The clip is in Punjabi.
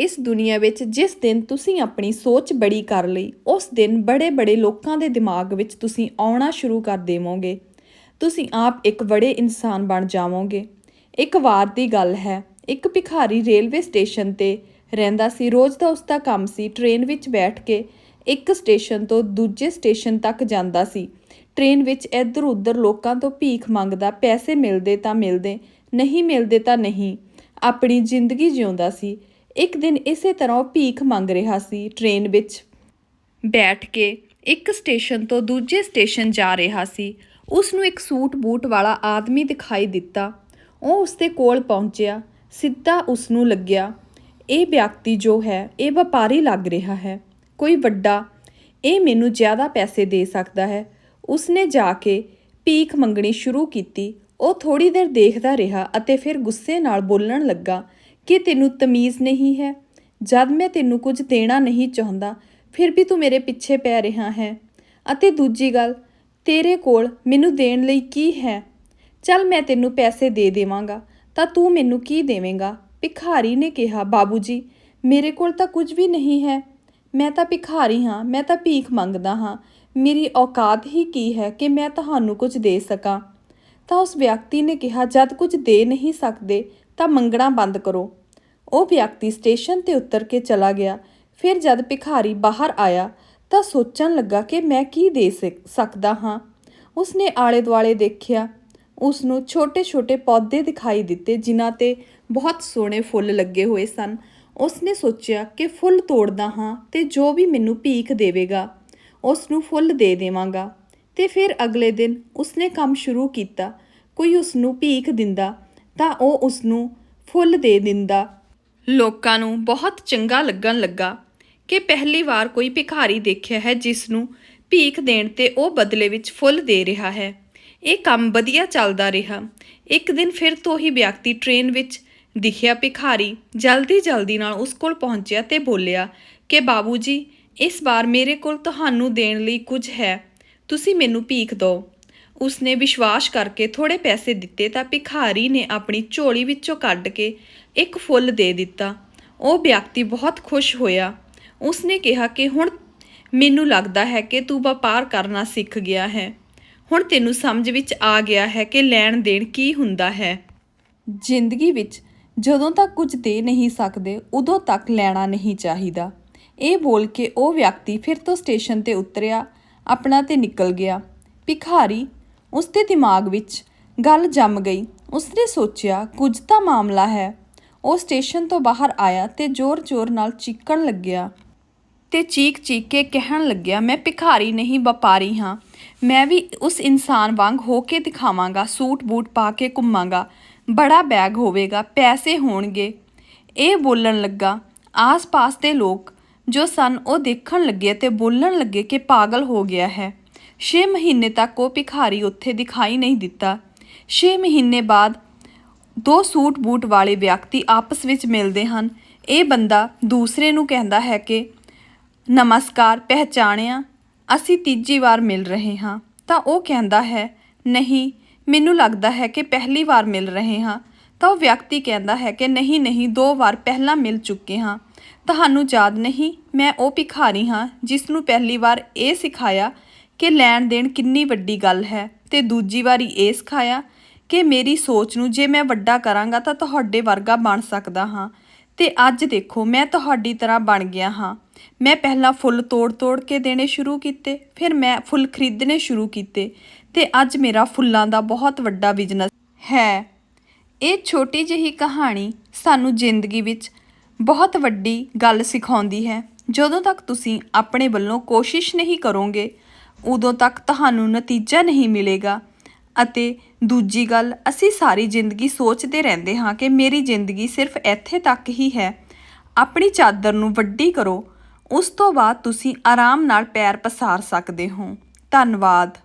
ਇਸ ਦੁਨੀਆ ਵਿੱਚ ਜਿਸ ਦਿਨ ਤੁਸੀਂ ਆਪਣੀ ਸੋਚ ਬੜੀ ਕਰ ਲਈ, ਉਸ ਦਿਨ ਬੜੇ-ਬੜੇ ਲੋਕਾਂ ਦੇ ਦਿਮਾਗ ਵਿੱਚ ਤੁਸੀਂ ਆਉਣਾ ਸ਼ੁਰੂ ਕਰ ਦੇਵੋਗੇ। ਤੁਸੀਂ ਆਪ ਇੱਕ ਬੜੇ ਇਨਸਾਨ ਬਣ ਜਾਵੋਗੇ। ਇੱਕ ਵਾਰ ਦੀ ਗੱਲ ਹੈ, ਇੱਕ ਭਿਖਾਰੀ ਰੇਲਵੇ ਸਟੇਸ਼ਨ ਤੇ ਰਹਿੰਦਾ ਸੀ, ਰੋਜ਼ ਦਾ ਉਸਦਾ ਕੰਮ ਸੀ, ਟ੍ਰੇਨ ਵਿੱਚ ਬੈਠ ਕੇ ਇੱਕ ਸਟੇਸ਼ਨ ਤੋਂ ਦੂਜੇ ਸਟੇਸ਼ਨ ਤੱਕ ਜਾਂਦਾ ਸੀ। ਟ੍ਰੇਨ ਵਿੱਚ ਇੱਧਰ ਉੱਧਰ ਲੋਕਾਂ ਤੋਂ ਭੀਖ ਮੰਗਦਾ, ਪੈਸੇ ਮਿਲਦੇ ਤਾਂ ਮਿਲਦੇ, ਨਹੀਂ ਮਿਲਦੇ ਤਾਂ ਨਹੀਂ, ਆਪਣੀ ਜ਼ਿੰਦਗੀ ਜਿਉਂਦਾ ਸੀ। ਇੱਕ ਦਿਨ ਇਸੇ ਤਰ੍ਹਾਂ ਉਹ ਭੀਖ ਮੰਗ ਰਿਹਾ ਸੀ ਟ੍ਰੇਨ ਵਿੱਚ। ਬੈਠ ਕੇ ਇੱਕ ਸਟੇਸ਼ਨ ਤੋਂ ਦੂਜੇ ਸਟੇਸ਼ਨ ਜਾ ਰਿਹਾ ਸੀ। ਉਸ ਨੂੰ ਇੱਕ ਸੂਟ ਬੂਟ ਵਾਲਾ ਆਦਮੀ ਦਿਖਾਈ ਦਿੱਤਾ। ਉਹ ਉਸ ਦੇ ਕੋਲ ਪਹੁੰਚਿਆ। ਸਿੱਧਾ ਉਸ ਨੂੰ ਲੱਗਿਆ, ਇਹ ਵਿਅਕਤੀ ਜੋ ਹੈ, ਇਹ ਵਪਾਰੀ ਲੱਗ ਰਿਹਾ ਹੈ। ਕੋਈ ਵੱਡਾ, ਇਹ ਮੈਨੂੰ ਜ਼ਿਆਦਾ ਪੈਸੇ ਦੇ ਸਕਦਾ ਹੈ। ਉਸਨੇ ਜਾ ਕੇ ਭੀਖ ਮੰਗਣੀ ਸ਼ੁਰੂ ਕੀਤੀ। ਉਹ ਥੋੜੀ ਦੇਰ ਦੇਖਦਾ ਰਿਹਾ ਅਤੇ ਫਿਰ ਗੁੱਸੇ ਨਾਲ ਬੋਲਣ ਲੱਗਾ ਕਿ ਤੈਨੂੰ ਤਮੀਜ਼ ਨਹੀਂ ਹੈ? ਜਦ ਮੈਂ ਤੈਨੂੰ ਕੁਝ ਦੇਣਾ ਨਹੀਂ ਚਾਹੁੰਦਾ, ਫਿਰ ਵੀ ਤੂੰ ਮੇਰੇ ਪਿੱਛੇ ਪੈ ਰਿਹਾ ਹੈ। ਅਤੇ ਦੂਜੀ ਗੱਲ, ਤੇਰੇ ਕੋਲ ਮੈਨੂੰ ਦੇਣ ਲਈ ਕੀ ਹੈ? ਚੱਲ ਮੈਂ ਤੈਨੂੰ ਪੈਸੇ ਦੇ ਦੇਵਾਂਗਾ, ਤਾਂ ਤੂੰ ਮੈਨੂੰ ਕੀ ਦੇਵੇਂਗਾ? ਭਿਖਾਰੀ ਨੇ ਕਿਹਾ ਬਾਬੂ ਜੀ ਮੇਰੇ ਕੋਲ ਤਾਂ ਕੁਝ ਵੀ ਨਹੀਂ ਹੈ। ਮੈਂ ਤਾਂ ਭਿਖਾਰੀ ਹਾਂ, ਮੈਂ ਤਾਂ ਭੀਖ ਮੰਗਦਾ ਹਾਂ। ਮੇਰੀ ਔਕਾਤ ਹੀ ਕੀ ਹੈ ਕਿ ਮੈਂ ਤੁਹਾਨੂੰ ਕੁਝ ਦੇ ਸਕਾਂ? ਤਾਂ ਉਸ ਵਿਅਕਤੀ ਨੇ ਕਿਹਾ, ਜਦ ਕੁਝ ਦੇ ਨਹੀਂ ਸਕਦੇ ਤਾਂ ਮੰਗਣਾ ਬੰਦ ਕਰੋ। ਉਹ ਵਿਅਕਤੀ ਸਟੇਸ਼ਨ ਤੇ ਉਤਰ ਕੇ ਚਲਾ ਗਿਆ। ਫਿਰ ਜਦ ਭਿਖਾਰੀ ਬਾਹਰ ਆਇਆ ਤਾਂ ਸੋਚਣ ਲੱਗਾ ਕਿ ਮੈਂ ਕੀ ਦੇ ਸਕ- ਸਕਦਾ ਹਾਂ। ਉਸਨੇ ਆਲੇ ਦੁਆਲੇ ਦੇਖਿਆ। ਉਸ ਨੂੰ ਛੋਟੇ-ਛੋਟੇ ਪੌਦੇ ਦਿਖਾਈ ਦਿੱਤੇ ਜਿਨ੍ਹਾਂ ਤੇ ਬਹੁਤ ਸੋਹਣੇ ਫੁੱਲ ਲੱਗੇ ਹੋਏ ਸਨ। ਉਸਨੇ ਸੋਚਿਆ ਕਿ ਫੁੱਲ ਤੋੜਦਾ ਹਾਂ ਤੇ ਜੋ ਵੀ ਮੈਨੂੰ ਭੀਖ ਦੇਵੇਗਾ ਉਸ ਨੂੰ ਫੁੱਲ ਦੇ ਦੇਵਾਂਗਾ। ਤੇ ਫਿਰ ਅਗਲੇ ਦਿਨ ਉਸਨੇ ਕੰਮ ਸ਼ੁਰੂ ਕੀਤਾ। ਕੋਈ ਉਸ ਨੂੰ ਭੀਖ ਦਿੰਦਾ ਤਾਂ ਉਹ ਉਸ ਨੂੰ ਫੁੱਲ ਦੇ ਦਿੰਦਾ। ਲੋਕਾਂ ਨੂੰ ਬਹੁਤ ਚੰਗਾ ਲੱਗਣ ਲੱਗਾ ਕਿ ਪਹਿਲੀ ਵਾਰ ਕੋਈ ਭਿਖਾਰੀ ਦੇਖਿਆ ਹੈ ਜਿਸ ਨੂੰ ਭੀਖ ਦੇਣ ਤੇ ਉਹ ਬਦਲੇ ਵਿੱਚ ਫੁੱਲ ਦੇ ਰਿਹਾ ਹੈ। ਇਹ ਕੰਮ ਵਧੀਆ ਚੱਲਦਾ ਰਿਹਾ। ਇੱਕ ਦਿਨ ਫਿਰ ਤੋਂ ਹੀ ਵਿਅਕਤੀ ਟ੍ਰੇਨ ਵਿੱਚ ਦਿਖਿਆ ਭਿਖਾਰੀ ਜਲਦੀ ਜਲਦੀ ਨਾਲ ਉਸ ਕੋਲ ਪਹੁੰਚਿਆ ਤੇ ਬੋਲਿਆ ਕਿ, ਬਾਬੂ ਜੀ, ਇਸ ਵਾਰ ਮੇਰੇ ਕੋਲ ਤੁਹਾਨੂੰ ਦੇਣ ਲਈ ਕੁਝ ਹੈ। ਤੁਸੀਂ ਮੈਨੂੰ ਭੀਖ ਦਿਓ। ਉਸਨੇ ਵਿਸ਼ਵਾਸ ਕਰਕੇ ਥੋੜੇ ਪੈਸੇ ਦਿੱਤੇ ਤਾਂ ਭਿਖਾਰੀ ਨੇ ਆਪਣੀ ਝੋਲੀ ਵਿੱਚੋਂ ਕੱਢ ਕੇ ਇੱਕ ਫੁੱਲ ਦੇ ਦਿੱਤਾ। ਉਹ ਵਿਅਕਤੀ ਬਹੁਤ ਖੁਸ਼ ਹੋਇਆ। ਉਸਨੇ ਕਿਹਾ ਕਿ, ਹੁਣ ਮੈਨੂੰ ਲੱਗਦਾ ਹੈ ਕਿ ਤੂੰ ਵਪਾਰ ਕਰਨਾ ਸਿੱਖ ਗਿਆ ਹੈ। ਹੁਣ ਤੈਨੂੰ ਸਮਝ ਵਿੱਚ ਆ ਗਿਆ ਹੈ ਕਿ ਲੈਣ ਦੇਣ ਕੀ ਹੁੰਦਾ ਹੈ। ਜ਼ਿੰਦਗੀ ਵਿੱਚ ਜਦੋਂ ਤੱਕ ਕੁਝ ਦੇ ਨਹੀਂ ਸਕਦੇ, ਉਦੋਂ ਤੱਕ ਲੈਣਾ ਨਹੀਂ ਚਾਹੀਦਾ। ਇਹ ਬੋਲ ਕੇ ਉਹ ਵਿਅਕਤੀ ਫਿਰ ਤੋਂ ਸਟੇਸ਼ਨ ਤੇ ਉਤਰਿਆ, ਆਪਣਾ ਤੇ ਨਿਕਲ ਗਿਆ। ਭਿਖਾਰੀ ਉਸਦੇ ਦਿਮਾਗ ਵਿੱਚ ਗੱਲ ਜੰਮ ਗਈ। ਉਸਨੇ ਸੋਚਿਆ, ਕੁਝ ਤਾਂ ਮਾਮਲਾ ਹੈ। ਉਹ ਸਟੇਸ਼ਨ ਤੋਂ ਬਾਹਰ ਆਇਆ ਤੇ ਜ਼ੋਰ-ਜ਼ੋਰ ਨਾਲ ਚੀਕਣ ਲੱਗਿਆ ਤੇ ਚੀਕ-ਚੀਕ ਕੇ ਕਹਿਣ ਲੱਗਿਆ, ਮੈਂ ਭਿਖਾਰੀ ਨਹੀਂ, ਵਪਾਰੀ ਹਾਂ। ਮੈਂ ਵੀ ਉਸ ਇਨਸਾਨ ਵਾਂਗ ਹੋ ਕੇ ਦਿਖਾਵਾਂਗਾ, ਸੂਟ ਬੂਟ ਪਾ ਕੇ ਘੁੰਮਾਂਗਾ। ਬੜਾ ਬੈਗ ਹੋਵੇਗਾ, ਪੈਸੇ ਹੋਣਗੇ। ਇਹ ਬੋਲਣ ਲੱਗਾ। ਆਸ-ਪਾਸ ਦੇ ਲੋਕ ਜੋ ਸਨ, ਉਹ ਦੇਖਣ ਲੱਗੇ ਤੇ ਬੋਲਣ ਲੱਗੇ ਕਿ ਪਾਗਲ ਹੋ ਗਿਆ ਹੈ। 6 ਮਹੀਨੇ ਤੱਕ ਉਹ ਭਿਖਾਰੀ ਉੱਥੇ ਦਿਖਾਈ ਨਹੀਂ ਦਿੱਤਾ। 6 ਮਹੀਨੇ ਬਾਅਦ ਦੋ ਸੂਟ ਬੂਟ ਵਾਲੇ ਵਿਅਕਤੀ ਆਪਸ ਵਿੱਚ ਮਿਲਦੇ ਹਨ। ਇਹ ਬੰਦਾ ਦੂਸਰੇ ਨੂੰ ਕਹਿੰਦਾ ਹੈ ਕਿ, ਨਮਸਕਾਰ, ਪਹਿਚਾਣਿਆ, ਅਸੀਂ ਤੀਜੀ ਵਾਰ ਮਿਲ ਰਹੇ ਹਾਂ। ਤਾਂ ਉਹ ਕਹਿੰਦਾ ਹੈ, ਨਹੀਂ, ਮੈਨੂੰ ਲੱਗਦਾ ਹੈ ਕਿ ਪਹਿਲੀ ਵਾਰ ਮਿਲ ਰਹੇ ਹਾਂ। ਤਾਂ ਉਹ ਵਿਅਕਤੀ ਕਹਿੰਦਾ ਹੈ ਕਿ, ਨਹੀਂ ਨਹੀਂ, ਦੋ ਵਾਰ ਪਹਿਲਾਂ ਮਿਲ ਚੁੱਕੇ ਹਾਂ। ਤੁਹਾਨੂੰ ਯਾਦ ਨਹੀਂ? ਮੈਂ ਉਹ ਭਿਖਾਰੀ ਹਾਂ ਜਿਸ ਨੂੰ ਪਹਿਲੀ ਵਾਰ ਇਹ ਸਿਖਾਇਆ ਕਿ ਲੈਣ ਦੇਣ ਕਿੰਨੀ ਵੱਡੀ ਗੱਲ ਹੈ ਤੇ ਦੂਜੀ ਵਾਰੀ ਇਹ ਸਿਖਾਇਆ ਕਿ ਮੇਰੀ ਸੋਚ ਨੂੰ ਜੇ ਮੈਂ ਵੱਡਾ ਕਰਾਂਗਾ ਤਾਂ ਤੁਹਾਡੇ ਵਰਗਾ ਬਣ ਸਕਦਾ ਹਾਂ। ਤੇ ਅੱਜ ਦੇਖੋ, ਮੈਂ ਤੁਹਾਡੀ ਤਰ੍ਹਾਂ ਬਣ ਗਿਆ ਹਾਂ। ਮੈਂ ਪਹਿਲਾਂ ਫੁੱਲ ਤੋੜ-ਤੋੜ ਕੇ ਦੇਣੇ ਸ਼ੁਰੂ ਕੀਤੇ, ਫਿਰ ਮੈਂ ਫੁੱਲ ਖਰੀਦਣੇ ਸ਼ੁਰੂ ਕੀਤੇ ਤੇ ਅੱਜ ਮੇਰਾ ਫੁੱਲਾਂ ਦਾ ਬਹੁਤ ਵੱਡਾ ਬਿਜ਼ਨਸ ਹੈ। ਇਹ ਛੋਟੀ ਜਿਹੀ ਕਹਾਣੀ ਸਾਨੂੰ ਜ਼ਿੰਦਗੀ ਵਿੱਚ ਬਹੁਤ ਵੱਡੀ ਗੱਲ ਸਿਖਾਉਂਦੀ ਹੈ। ਜਦੋਂ ਤੱਕ ਤੁਸੀਂ ਆਪਣੇ ਵੱਲੋਂ ਕੋਸ਼ਿਸ਼ ਨਹੀਂ ਕਰੋਗੇ ਉਦੋਂ ਤੱਕ ਤੁਹਾਨੂੰ ਨਤੀਜਾ ਨਹੀਂ ਮਿਲੇਗਾ। ਅਤੇ ਦੂਜੀ ਗੱਲ, ਅਸੀਂ ਸਾਰੀ ਜ਼ਿੰਦਗੀ ਸੋਚਦੇ ਰਹਿੰਦੇ ਹਾਂ ਕਿ ਮੇਰੀ ਜ਼ਿੰਦਗੀ ਸਿਰਫ ਇੱਥੇ ਤੱਕ ਹੀ ਹੈ। ਆਪਣੀ ਚਾਦਰ ਨੂੰ ਵੱਡੀ ਕਰੋ। ਉਸ ਤੋਂ ਬਾਅਦ ਤੁਸੀਂ ਆਰਾਮ ਨਾਲ ਪੈਰ ਪਸਾਰ ਸਕਦੇ ਹੋ। ਧੰਨਵਾਦ।